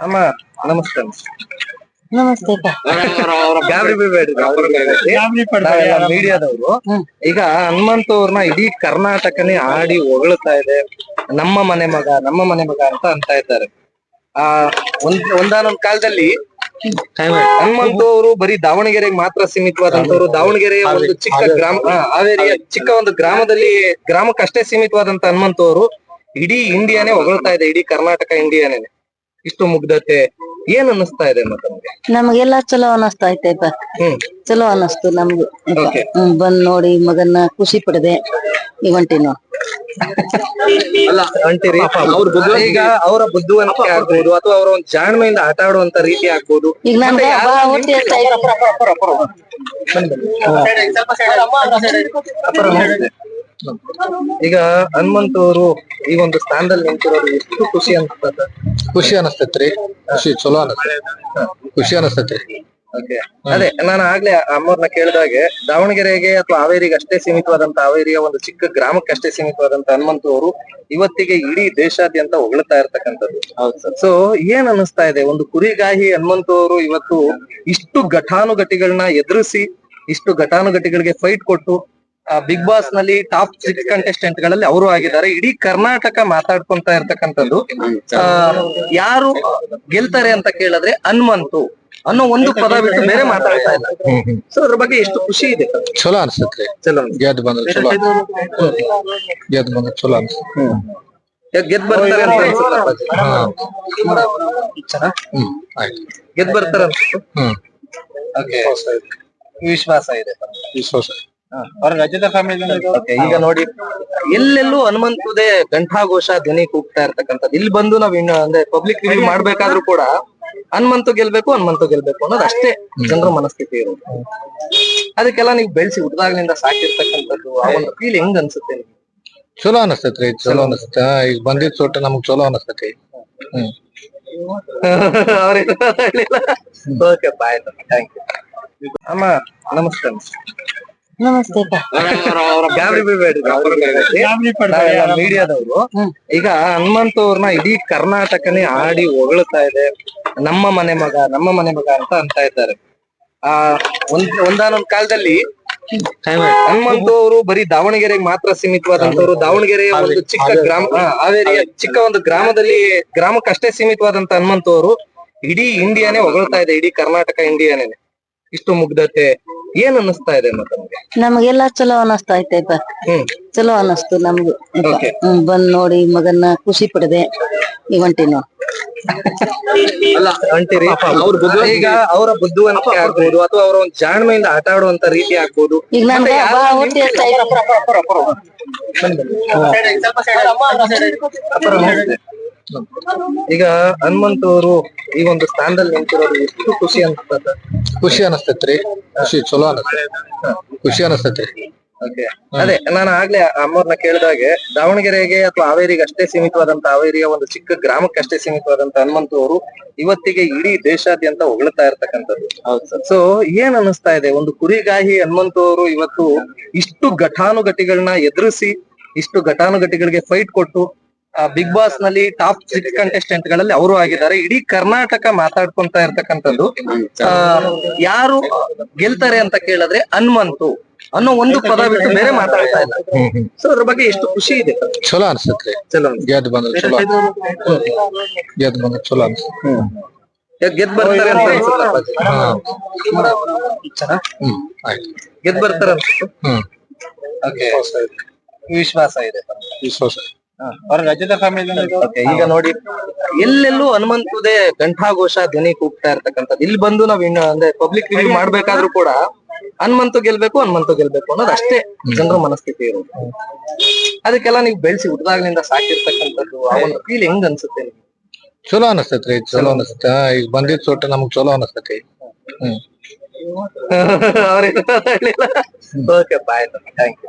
ಅಮ್ಮ ನಮಸ್ತೆ. ನಮಸ್ತೆ. ಗಾಬರಿ ಮೀಡಿಯಾದವರು. ಈಗ ಹನುಮಂತ ಅವ್ರನ್ನ ಇಡೀ ಕರ್ನಾಟಕನೇ ಆಡಿ ಹೊಗಳ್ತಾ ಇದೆ. ನಮ್ಮ ಮನೆ ಮಗ ನಮ್ಮ ಮನೆ ಮಗ ಅಂತ ಅಂತ ಇದ್ದಾರೆ. ಆ ಒಂದ್ ಒಂದಾನೊಂದ್ ಕಾಲದಲ್ಲಿ ಹನುಮಂತ ಅವರು ಬರೀ ದಾವಣಗೆರೆಗೆ ಮಾತ್ರ ಸೀಮಿತವಾದಂತವ್ರು ದಾವಣಗೆರೆಯ ಒಂದು ಚಿಕ್ಕ ಗ್ರಾಮ ಹಾವೇರಿಯ ಚಿಕ್ಕ ಒಂದು ಗ್ರಾಮದಲ್ಲಿ ಗ್ರಾಮಕ್ಕಷ್ಟೇ ಸೀಮಿತವಾದಂತ ಹನುಮಂತ ಅವರು ಇಡೀ ಇಂಡಿಯಾನೇ ಹೊಗಳ್ತಾ ಇದೆ ಇಡೀ ಕರ್ನಾಟಕ ಇಂಡಿಯಾನೇ ಇಷ್ಟು ಮುಗ್ಧತೆ ಏನ್ ಅನ್ನಿಸ್ತಾ ಇದೆ ಮತ್ತೆ ನಮ್ಗೆ? ನಮಗೆಲ್ಲ ಚಲೋ ಅನಸ್ತಾ ಐತಪ್ಪ ಹ್ಮ್. ಚಲೋ ಅನಸ್ತು ನಮ್ಗೆ. Okay. ಬಂದ್ ನೋಡಿ ಮಗನ್ನ ಖುಷಿ ಪಡದೆ. ಈ ಹೊಂಟಿನೋ ಅಲ್ಲ ಅಂತೀರಿ? ಈಗ ಅವರ ಬುದ್ಧಿವಂತಿಕೆ ಆಗ್ಬೋದು ಅಥವಾ ಅವರ ಒಂದು ಜಾಣ್ಮೆಯಿಂದ ಆಟ ಆಡುವಂತ ರೀತಿ ಆಗ್ಬೋದು. ಈಗ ಬಾ ಹೊಟ್ಟಿ. ಅಪರ ನಮಸ್ತೆ. ಈಗ ಹನುಮಂತ ಅವರು ಈ ಒಂದು ಸ್ಥಾನದಲ್ಲಿ ನಿಂತಿರೋದು ಎಷ್ಟು ಖುಷಿ ಅನ್ಸ್ತದ? ಖುಷಿ ಅನಸ್ತೈತ್ರಿ. ಖುಷಿ ಚಲೋ ಅನಸ್ತೈತಿ ಖುಷಿ ಅನಸ್ತೈತ್ರಿ. ಅದೇ ನಾನು ಆಗ್ಲೇ ಅಮ್ಮವ್ರನ್ನ ಕೇಳಿದಾಗೆ ದಾವಣಗೆರೆಗೆ ಅಥವಾ ಹಾವೇರಿಗೆ ಅಷ್ಟೇ ಸೀಮಿತವಾದಂತ ಹಾವೇರಿಯ ಒಂದು ಚಿಕ್ಕ ಗ್ರಾಮಕ್ಕೆ ಅಷ್ಟೇ ಸೀಮಿತವಾದಂತ ಹನುಮಂತ ಅವರು ಇವತ್ತಿಗೆ ಇಡೀ ದೇಶಾದ್ಯಂತ ಹೊಗಳ್ತಾ ಇರ್ತಕ್ಕಂಥದ್ದು. ಸೊ ಏನ್ ಅನಿಸ್ತಾ ಇದೆ? ಒಂದು ಕುರಿಗಾಹಿ ಹನುಮಂತ ಅವರು ಇವತ್ತು ಇಷ್ಟು ಘಟಾನುಘಟಿಗಳನ್ನ ಎದುರಿಸಿ ಇಷ್ಟು ಘಟಾನುಘಟಿಗಳಿಗೆ ಫೈಟ್ ಕೊಟ್ಟು ಬಿಗ್ ಬಾಸ್ನಲ್ಲಿ ಟಾಪ್ ಸಿಕ್ಸ್ ಕಂಟೆಸ್ಟೆಂಟ್ಗಳಲ್ಲಿ ಅವರು ಆಗಿದ್ದಾರೆ. ಇಡೀ ಕರ್ನಾಟಕ ಮಾತಾಡ್ಕೊಂತ ಇರ್ತಕ್ಕಂಥದ್ದು. ಯಾರು ಗೆಲ್ತಾರೆ ಅಂತ ಕೇಳಿದ್ರೆ ಹನುಮಂತು ಅನ್ನೋ ಒಂದು ಪದ ಬಿಟ್ಟು ಬೇರೆ ಮಾತಾಡ್ತಾ ಇಲ್ಲ ಸೊ ಅದ್ರ ಬಗ್ಗೆ ಎಷ್ಟು ಖುಷಿ ಇದೆ. ಚಲೋ ಅನ್ಸುತ್ತೆ. ಚಲೋ. ಗೆದ್ದು ಬಂದ್ರೆ ಚಲೋ. ಗೆದ್ದು ಬಂದ್ರೆ ಚಲೋ ಅನ್ಸುತ್ತೆ. ಗೆದ್ ಬರ್ತಾರೆ ಅಂತ ಗೆದ್ ಬರ್ತಾರೆ ಅನ್ಸುತ್ತೆ. ವಿಶ್ವಾಸ ಇದೆ. ವಿಶ್ವಾಸ ಅವ್ರ ರಾಜ್ಯದ ಫ್ಯಾಮಿಲಿ ಈಗ ನೋಡಿ ಎಲ್ಲೆಲ್ಲೂ ಹನುಮಂತದೆ ಘಂಟಾಘೋಷ ಧ್ವನಿ ಕೂಗ್ತಾ ಇರ್ತಕ್ಕಂಥದ್ದು. ಇಲ್ಲಿ ಬಂದು ನಾವ್ ಇನ್ನು ಅಂದ್ರೆ ಪಬ್ಲಿಕ್ ರಿವ್ಯೂ ಮಾಡ್ಬೇಕಾದ್ರೂ ಕೂಡ ಹನುಮಂತು ಗೆಲ್ಬೇಕು ಹನುಮಂತು ಗೆಲ್ಬೇಕು ಅನ್ನೋದು ಅಷ್ಟೇ ಜನರ ಮನಸ್ಥಿತಿ ಇರೋದು. ಅದಕ್ಕೆಲ್ಲ ನೀವು ಬೆಳೆಸಿ ಹುಟ್ಟದಾಗ್ಲಿಂದ ಸಾಕಿರ್ತಕ್ಕಂಥದ್ದು ಆ ಒಂದು ಫೀಲ್ ಹೆಂಗ್ ಅನ್ಸುತ್ತೆ ನಿಮ್ಗೆ? ಚಲೋ ಅನಸ್ತೈತ್ರಿ ಚಲೋ ಅನಸ್ತೈತಿ ಹಾ, ಈಗ ಬಂದಿದ್ ಸೊಟ್ಟ ನಮಗ್ ಚಲೋ ಅನಸ್ತೈತಿ. ಹ್ಮ್. ಅವ್ರೇನು ಓಕೆ ಬಾಯ್ ಥ್ಯಾಂಕ್ ಯು ಅಮ್ಮ ನಮಸ್ತೆ ನಮಸ್ತೆ. ಗಾಬರಿ ಬೀಳ್ಬೇಡ್ರಿ ಮೀಡಿಯಾದವರು. ಈಗ ಹನುಮಂತ ಅವ್ರನ್ನ ಇಡೀ ಕರ್ನಾಟಕನೇ ಆಡಿ ಹೊಗಳ್ತಾ ಇದೆ. ನಮ್ಮ ಮನೆ ಮಗ ನಮ್ಮ ಮನೆ ಮಗ ಅಂತ ಅಂತ ಇದ್ದಾರೆ. ಆ ಒಂದ್ ಒಂದಾನೊಂದ್ ಕಾಲದಲ್ಲಿ ಹನುಮಂತ ಅವರು ಬರೀ ದಾವಣಗೆರೆಗೆ ಮಾತ್ರ ಸೀಮಿತವಾದಂತವ್ರು ದಾವಣಗೆರೆಯ ಒಂದು ಚಿಕ್ಕ ಗ್ರಾಮ ಹಾವೇರಿಯ ಚಿಕ್ಕ ಒಂದು ಗ್ರಾಮದಲ್ಲಿ ಗ್ರಾಮಕ್ಕಷ್ಟೇ ಸೀಮಿತವಾದಂತ ಹನುಮಂತ ಅವರು ಇಡೀ ಇಂಡಿಯಾನೇ ಹೊಗಳ್ತಾ ಇದೆ ಇಡೀ ಕರ್ನಾಟಕ ಇಂಡಿಯಾನೇ ಇಷ್ಟು ಮುಗ್ಧತೆ ಏನ್ ಅನ್ನಿಸ್ತಾ ಇದೆ ಮತ್ತೆ ನಮ್ಗೆ? ನಮಗೆಲ್ಲ ಚಲೋ ಅನಸ್ತಾ ಐತೆ ಹ್ಮ್. ಚಲೋ ಅನಸ್ತು ನಮ್ಗೆ. Okay. ಹ್ಮ್ ಬಂದ್ ನೋಡಿ ಮಗನ್ನ ಖುಷಿ ಪಡದೆ. ಈ ಹೊಂಟಿನೋ ಅಲ್ಲ ಅಂತೀರಿ? ಈಗ ಅವರ ಬುದ್ಧಿವಂತಿಕೆ ಆಗ್ಬೋದು ಅಥವಾ ಅವರ ಒಂದು ಜಾಣ್ಮೆಯಿಂದ ಆಟ ಆಡುವಂತ ರೀತಿ ಆಗ್ಬೋದು. ಈಗ ಯಾರು ಬಾ ಹೊಟ್ಟಿ. ಈಗ ಹನುಮಂತ ಅವರು ಈ ಒಂದು ಸ್ಥಾನದಲ್ಲಿ ನಿಂತಿರೋದು ಎಷ್ಟು ಖುಷಿ ಅನ್ಸ್ತದ ಖುಷಿ ಅನಸ್ತೈತ್ರಿ. ಖುಷಿ ಚಲೋ ಅನಸ್ತೈತಿ ಖುಷಿ ಅನಸ್ತೈತ್ರಿ. ಓಕೆ ಅದೇ ನಾನು ಆಗ್ಲೇ ಅಮ್ಮವ್ರನ್ನ ಕೇಳಿದಾಗೆ ದಾವಣಗೆರೆಗೆ ಅಥವಾ ಹಾವೇರಿಗೆ ಅಷ್ಟೇ ಸೀಮಿತವಾದಂತ ಹಾವೇರಿಯ ಒಂದು ಚಿಕ್ಕ ಗ್ರಾಮಕ್ಕೆ ಅಷ್ಟೇ ಸೀಮಿತವಾದಂತ ಹನುಮಂತ ಅವರು ಇವತ್ತಿಗೆ ಇಡೀ ದೇಶಾದ್ಯಂತ ಹೊಗಳ್ತಾ ಇರ್ತಕ್ಕಂಥದ್ದು. ಸೊ ಏನ್ ಅನಿಸ್ತಾ ಇದೆ? ಒಂದು ಕುರಿಗಾಹಿ ಹನುಮಂತ ಅವರು ಇವತ್ತು ಇಷ್ಟು ಘಟಾನುಘಟಿಗಳನ್ನ ಎದುರಿಸಿ ಇಷ್ಟು ಘಟಾನುಘಟಿಗಳಿಗೆ ಫೈಟ್ ಕೊಟ್ಟು ಬಿಗ್ ಬಾಸ್ನಲ್ಲಿ ಟಾಪ್ ಸಿಕ್ಸ್ ಕಂಟೆಸ್ಟೆಂಟ್ಗಳಲ್ಲಿ ಅವರು ಆಗಿದ್ದಾರೆ. ಇಡೀ ಕರ್ನಾಟಕ ಮಾತಾಡ್ಕೊಂತ ಇರ್ತಕ್ಕಂಥದ್ದು. ಯಾರು ಗೆಲ್ತಾರೆ ಅಂತ ಕೇಳಿದ್ರೆ ಹನುಮಂತು ಅನ್ನೋ ಒಂದು ಪದ ಬಿಟ್ಟು ಬೇರೆ ಮಾತಾಡ್ತಾ ಇಲ್ಲ. ಸೊ ಅದ್ರ ಬಗ್ಗೆ ಎಷ್ಟು ಖುಷಿ ಇದೆ. ಚಲೋ ಅನ್ಸುತ್ತೆ. ಚಲೋ ಗೆದ್ದು ಬಂದ್ರೆ ಚಲೋ. ಗೆದ್ದು ಬಂದ್ರೆ ಚಲೋ ಅನಸ್ತೈತಿ. ಗೆದ್ ಬರ್ತಾರೆ ಅಂತ ಗೆದ್ ಬರ್ತಾರೆ ಅನ್ಸುತ್ತೆ. ವಿಶ್ವಾಸ ಇದೆ. ವಿಶ್ವಾಸ ಅವ್ರ ರಾಜ್ಯದ ಫ್ಯಾಮಿಲಿ ಈಗ ನೋಡಿ. ಎಲ್ಲೆಲ್ಲೂ ಹನುಮಂತದೇ ಘಂಟಾಘೋಷ ಧ್ವನಿ ಕೂಗ್ತಾ ಇರ್ತಕ್ಕಂಥದ್ದು. ಇಲ್ಲಿ ಬಂದು ನಾವ್ ಇನ್ನು ಅಂದ್ರೆ ಪಬ್ಲಿಕ್ ರಿವ್ಯೂ ಮಾಡ್ಬೇಕಾದ್ರೂ ಕೂಡ ಹನುಮಂತ ಗೆಲ್ಬೇಕು ಹನುಮಂತ ಗೆಲ್ಬೇಕು ಅನ್ನೋದು ಅಷ್ಟೇ ಜನರ ಮನಸ್ಥಿತಿ ಇರೋದು. ಅದಕ್ಕೆಲ್ಲ ನೀವು ಬೆಳೆಸಿ ಹುಟ್ಟದಾಗ್ಲಿಂದ ಸಾಕಿರ್ತಕ್ಕಂಥದ್ದು ಆ ಒಂದು ಫೀಲ್ ಹೆಂಗ್ ಅನ್ಸುತ್ತೆ ನಿಮ್ಗೆ? ಚಲೋ ಅನಸ್ತೈತ್ರಿ ಚಲೋ ಅನಸ್ತೈತಿ ಈಗ ಬಂದಿದ್ ಸೊಟ್ಟ ನಮಗ್ ಚಲೋ ಅನಸ್ತೈತಿ. ಹ್ಮ್. ಅವ್ರಿಗೆ ಓಕೆ ಬಾಯ್ ಥ್ಯಾಂಕ್ ಯು